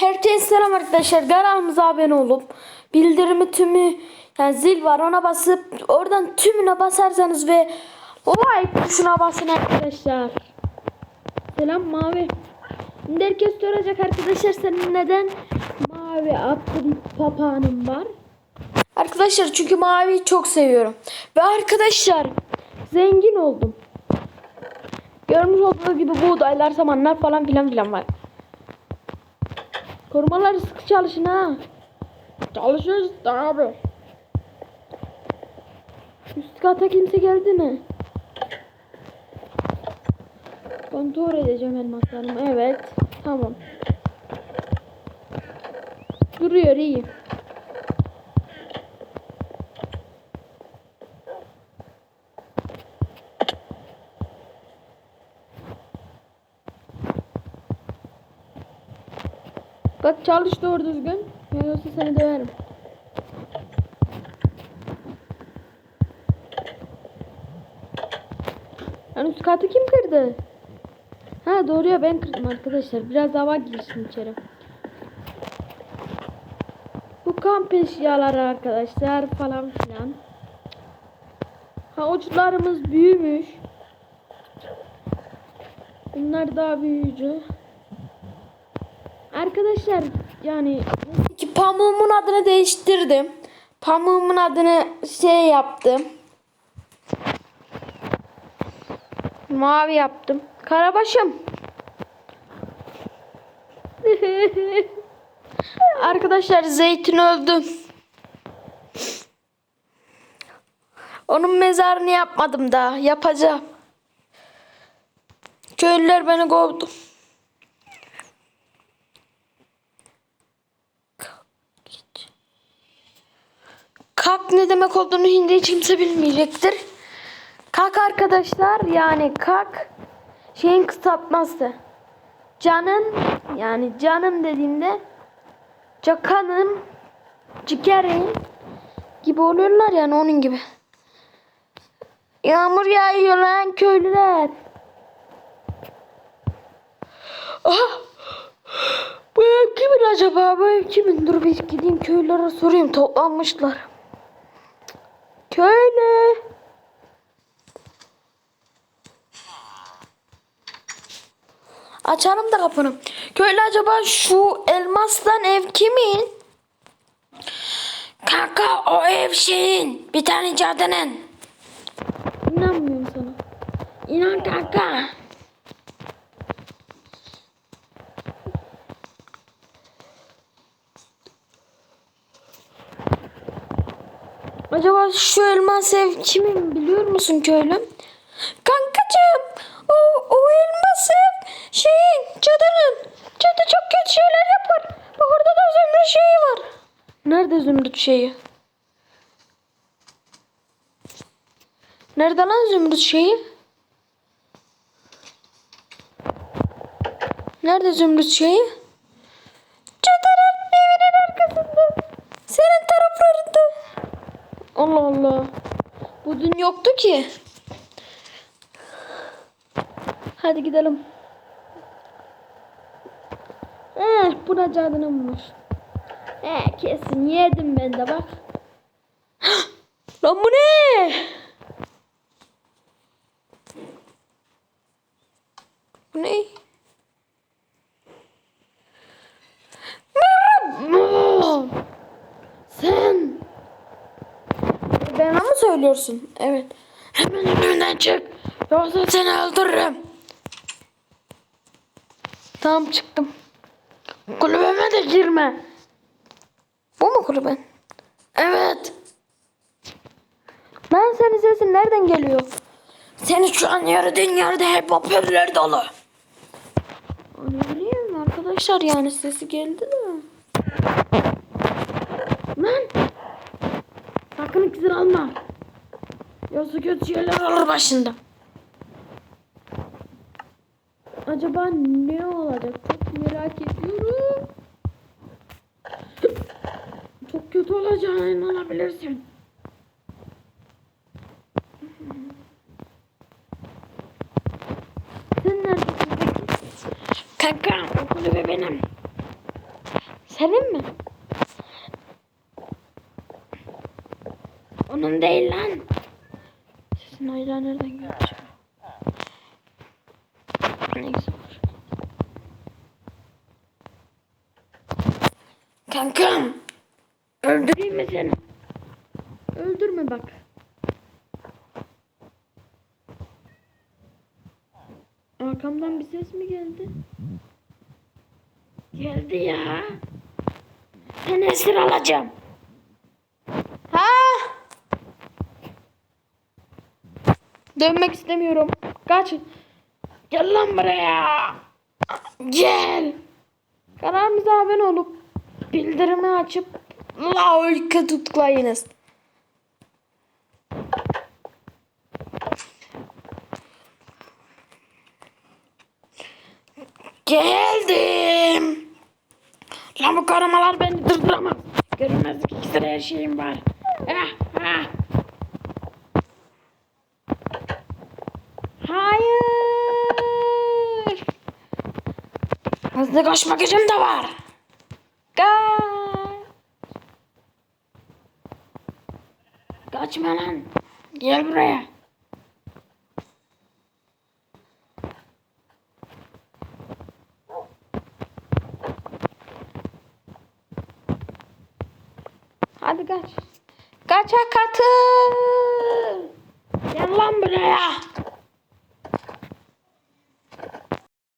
Herkese selam arkadaşlar. Kanalımıza abone olup bildirimi tümü yani zil var ona basıp oradan tümüne basarsanız ve like tuşuna basın arkadaşlar. Selam mavi. Şimdi herkes soracak arkadaşlar senin neden mavi atlı bir papağanın var? Arkadaşlar çünkü maviyi çok seviyorum. Ve arkadaşlar zengin oldum. Görmüş olduğunuz gibi buğdaylar, samanlar falan filan filan var. Korumalar sıkı çalışın ha. Çalışıyoruz da abi. Üst kata kimse geldi mi? Kontrol edeceğim elmaslarımı. Evet. Tamam. Duruyor iyi. Bak çalış doğru düzgün. Yoksa seni döverim. Lan üst katı kim kırdı? Ha doğru ya ben kırdım arkadaşlar. Biraz hava girsin içeri. Bu kamp eşyaları arkadaşlar falan filan. Havuçlarımız büyümüş. Bunlar daha büyüyücü. Arkadaşlar yani ki pamuğumun adını değiştirdim. Pamuğumun adını şey yaptım. Mavi yaptım. Karabaşım. Arkadaşlar zeytin öldü. Onun mezarını yapmadım daha. Yapacağım. Köylüler beni kovdu. Kalk ne demek olduğunu hindi hiç kimse bilmeyecektir. Kalk arkadaşlar yani kalk şeyin kısaltması. Canın yani canım dediğimde cakanım ciğerin gibi oluyorlar yani onun gibi. Yağmur yağıyor lan köylüler. Ah! Bu ev kimin acaba? Bu ev kimin? Dur bir gideyim köylülere sorayım. Toplanmışlar. Köylü. Açalım da kapını. Köylü acaba şu elmastan ev kimin? Kanka o ev şeyin. Bir tane cadının. İnanmıyorum sana. İnan kanka. Acaba şu elmas ev kimin biliyor musun köylüm? Kankacığım o, o elmas ev şeyin cadının. Cadı çok kötü şeyler yapar. Bak orada da zümrüt şeyi var. Nerede zümrüt şeyi? Nerede lan zümrüt şeyi? Nerede zümrüt şeyi? Allah Allah. Bu dün yoktu ki. Hadi gidelim. Eh buna canınmış. Eh kesin yedim ben de bak. Lan bu ne? Bu ne? Söylüyorsun? Evet. Hemen önümden çık. Yoksa seni öldürürüm. Tamam çıktım. Kulübeme de girme. Bu mu kulüben? Evet. Ben senin sesin nereden geliyor? Seni şu an yürüdüğün yerde hep hoparlör dolu. Ne bileyim arkadaşlar yani sesi geldi de. Lan. Sakın iksir alma. Yoksa kötü şeyler olur başında. Acaba ne olacak? Çok merak ediyorum. Çok kötü olacağına inanabilirsin. Sen neredesin? Kanka, okulu ve benim. Senin mi? Onun değil lan. Ayran nereden geldi? Neyse. Kankam. Öldüreyim mi seni? Öldürme bak. Arkamdan bir ses mi geldi? Geldi ya. Seni esir alacağım. Ha? Dönmek istemiyorum. Kaç. Gel lan buraya. Gel. Kanalımıza abone olup bildirimi açıp like tıklayınız. Geldim. Lan bu karamalar beni durduramaz. Görünmezlik iksiri her şeyim var. Hızlı koşma gücüm de var. Kaç. Kaçma lan. Gel buraya. Hadi kaç. Kaça katıl. Gel lan buraya.